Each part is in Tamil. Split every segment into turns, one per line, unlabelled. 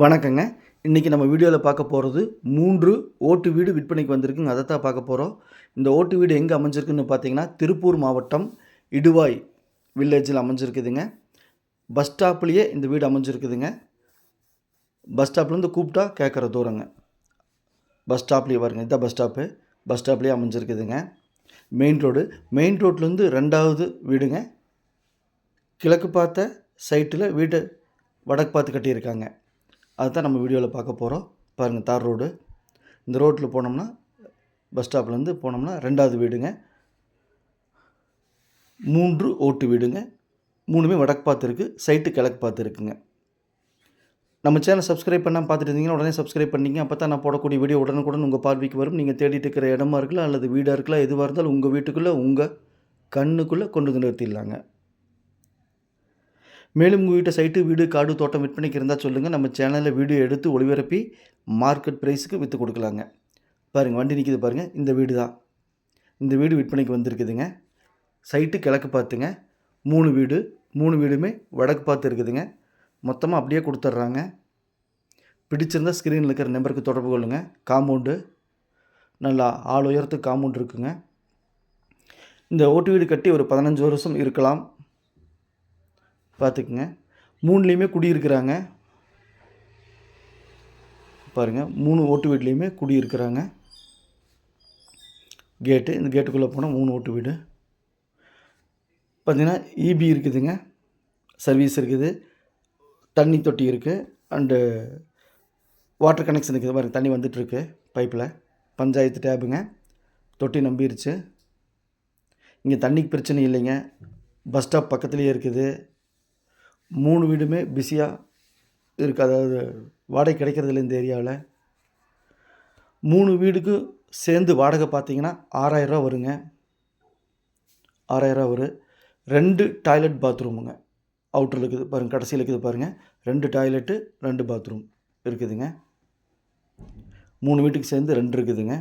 வணக்கங்க. இன்றைக்கி நம்ம வீடியோவில் பார்க்க போகிறது மூன்று ஓட்டு வீடு விற்பனைக்கு வந்திருக்குங்க. அதை தான் பார்க்க போகிறோம் இந்த ஓட்டு வீடு எங்கே அமைஞ்சிருக்குன்னு பார்த்தீங்கன்னா திருப்பூர் மாவட்டம் இடுவாய் வில்லேஜில் அமைஞ்சிருக்குதுங்க. பஸ் ஸ்டாப்லேயே இந்த வீடு அமைஞ்சிருக்குதுங்க. பஸ் ஸ்டாப்லேருந்து கூப்பிட்டா கேட்குற தூரங்க. பஸ் ஸ்டாப்லேயே வருங்க இதுதான் பஸ் ஸ்டாப்பு. பஸ் ஸ்டாப்லேயே அமைஞ்சிருக்குதுங்க. மெயின் ரோடு மெயின் ரோட்லேருந்து ரெண்டாவது வீடுங்க. கிழக்கு பார்த்த சைட்டில் வீடு வடக்கு பார்த்து கட்டியிருக்காங்க. அதுதான் நம்ம வீடியோவில் பார்க்க போகிறோம். பாருங்கள் தார் ரோடு. இந்த ரோட்டில் போனோம்னா பஸ் ஸ்டாப்லேருந்து போனோம்னா ரெண்டாவது வீடுங்க. மூன்று ஓட்டு வீடுங்க. மூணுமே வடக்கு பார்த்து இருக்குது சைட்டு கிழக்கு பார்த்து இருக்குங்க. நம்ம சேனல் சப்ஸ்கிரைப் பண்ணால் பார்த்துட்டு இருந்தீங்கன்னா உடனே சப்ஸ்கிரைப் பண்ணிங்க. அப்போ தான் நான் போடக்கூடிய வீடியோ உடனுக்குடன் உங்கள் பார்வைக்கு வரும். நீங்கள் தேடிட்டு இருக்கிற இடமா இருக்கலாம் அல்லது வீடாக இருக்கலாம் எதுவாக இருந்தாலும் உங்கள் வீட்டுக்குள்ளே உங்கள் கண்ணுக்குள்ளே கொண்டு வந்து நிறுத்திடலாங்க. மேலும் உங்கள் வீட்டை சைட்டு வீடு காடு தோட்டம் விற்பனைக்கு இருந்தால் சொல்லுங்கள் நம்ம சேனலில் வீடியோ எடுத்து ஒளிபரப்பி மார்க்கெட் ப்ரைஸுக்கு விற்று கொடுக்கலாங்க. பாருங்கள் வண்டி நிற்கிது பாருங்கள் இந்த வீடு தான். இந்த வீடு விற்பனைக்கு வந்திருக்குதுங்க. சைட்டு கிழக்கு பார்த்துங்க. மூணு வீடு. மூணு வீடுமே வடக்கு பார்த்து இருக்குதுங்க. மொத்தமாக அப்படியே கொடுத்துட்றாங்க. பிடிச்சிருந்தா ஸ்க்ரீனில் இருக்கிற நம்பருக்கு தொடர்பு கொள்ளுங்கள் காம்பவுண்டு. நல்லா ஆள் உயரத்துக்கு காம்பவுண்ட் இருக்குங்க. இந்த ஓட்டு வீடு கட்டி ஒரு பதினஞ்சு வருஷம் இருக்கலாம். பார்த்துக்குங்க. மூணுலேயுமே குடியிருக்கிறாங்க. பாருங்கள் மூணு ஓட்டு வீட்லேயுமே குடியிருக்கிறாங்க. கேட்டு இந்த கேட்டுக்குள்ளே போனால் மூணு ஓட்டு வீடு. பார்த்திங்கன்னா இபி இருக்குதுங்க. சர்வீஸ் இருக்குது. தண்ணி தொட்டி இருக்குது அண்டு வாட்டர் கனெக்ஷன் இருக்குது. பாருங்கள் தண்ணி வந்துட்டுருக்கு பைப்பில் பஞ்சாயத்து டேபுங்க தொட்டி நம்பிருச்சு. இங்கே தண்ணிக்கு பிரச்சனை இல்லைங்க. பஸ் ஸ்டாப் பக்கத்துலேயே இருக்குது. மூணு வீடுமே பிஸியாக இருக்குது அதாவது வாடகை கிடைக்கிறதில்ல இந்த ஏரியாவில். மூணு வீடுக்கும் சேர்ந்து வாடகை பார்த்தீங்கன்னா ஆறாயிரரூவா வருங்க. ஆறாயிரரூவா வரும் ரெண்டு டாய்லெட் பாத்ரூமுங்க. அவுட்டரில் இருக்குது பாருங்கள் கடைசியில் இருக்குது பாருங்கள் ரெண்டு டாய்லெட்டு ரெண்டு பாத்ரூம் இருக்குதுங்க. மூணு வீட்டுக்கு சேர்ந்து ரெண்டு இருக்குதுங்க.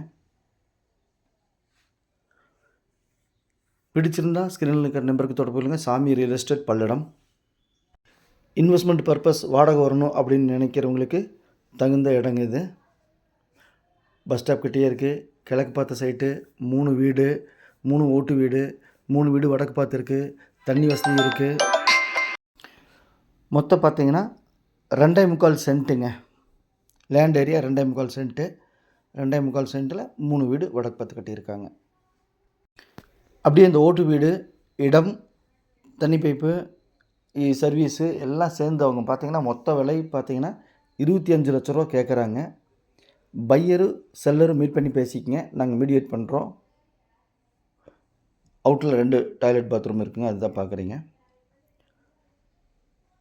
பிடிச்சிருந்தா ஸ்க்ரீனில் இருக்கிற நம்பருக்கு தொடர்பு கொள்ளுங்கள் Sami real estate Palladam. Investment purpose வாடகை வரணும் அப்படின்னு நினைக்கிறவங்களுக்கு தகுந்த இடங்க இது. பஸ் ஸ்டாப் கிட்டேயே இருக்குது கிழக்கு பார்த்த சைட்டு மூணு வீடு மூணு ஓட்டு வீடு மூணு வீடு வடக்கு பார்த்து இருக்குது தண்ணி வசதி இருக்குது மொத்தம் பார்த்தீங்கன்னா ரெண்டே முக்கால் சென்ட்டுங்க. லேண்ட் ஏரியா ரெண்டே முக்கால் சென்ட்டு. ரெண்டே முக்கால் சென்ட்டில் மூணு வீடு வடக்கு பார்த்து கட்டியிருக்காங்க. அப்படியே இந்த ஓட்டு வீடு இடம் தண்ணி பைப்பு சர்வீஸு எல்லாம் சேர்ந்து அவங்க பார்த்தீங்கன்னா மொத்த விலை பார்த்தீங்கன்னா இருபத்தி அஞ்சு லட்ச ரூபா கேட்குறாங்க. பையரு செல்லரும் மீட் பண்ணி பேசிக்கங்க. நாங்கள் மீடியேட் பண்ணுறோம் அவுட்டில் ரெண்டு டாய்லெட் பாத்ரூம் இருக்குங்க. அதுதான் பார்க்குறீங்க.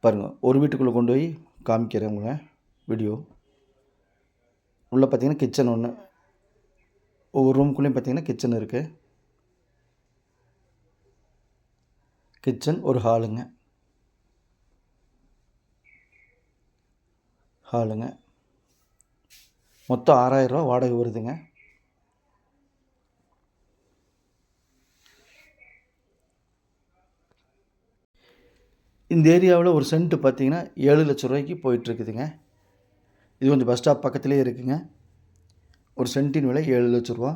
பாருங்கள் ஒரு வீட்டுக்குள்ளே கொண்டு போய் காமிக்கிறேன் உங்களை. வீடியோ உள்ளே பார்த்தீங்கன்னா கிச்சன் ஒன்று ஒவ்வொரு ரூம்குள்ளேயும் பார்த்தீங்கன்னா கிச்சன் இருக்குது கிச்சன் ஒரு ஹாலுங்க ஹாலுங்க மொத்தம் ஆறாயிரரூவா வாடகை வருதுங்க. இந்த ஏரியாவில் ஒரு சென்ட்டு பார்த்தீங்கன்னா ஏழு லட்ச ரூபாய்க்கு போயிட்டுருக்குதுங்க. இது கொஞ்சம் பஸ் ஸ்டாப் பக்கத்துலேயே இருக்குங்க. ஒரு சென்ட்டின் விலை ஏழு லட்ச ரூபா.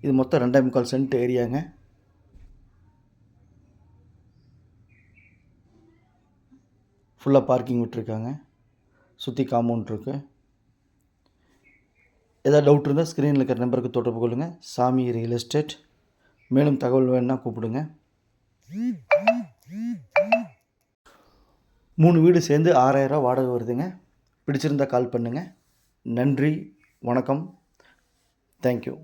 இது மொத்தம் ரெண்டே முக்கால் சென்ட் ஏரியாங்க. ஃபுல்லாக பார்க்கிங் விட்டுருக்காங்க. சுற்றி காம்பவுண்ட் இருக்குது ஏதாவது டவுட் இருந்தால் ஸ்க்ரீனில் இருக்கிற நம்பருக்கு தொடர்பு கொள்ளுங்கள் சாமி ரியல் எஸ்டேட் மேலும் தகவல் வேணுன்னா கூப்பிடுங்க. மூணு வீடு சேர்ந்து ஆறாயிரரூவா வாடகை வருதுங்க. பிடிச்சிருந்தா கால் பண்ணுங்கள் நன்றி வணக்கம். தேங்க்யூ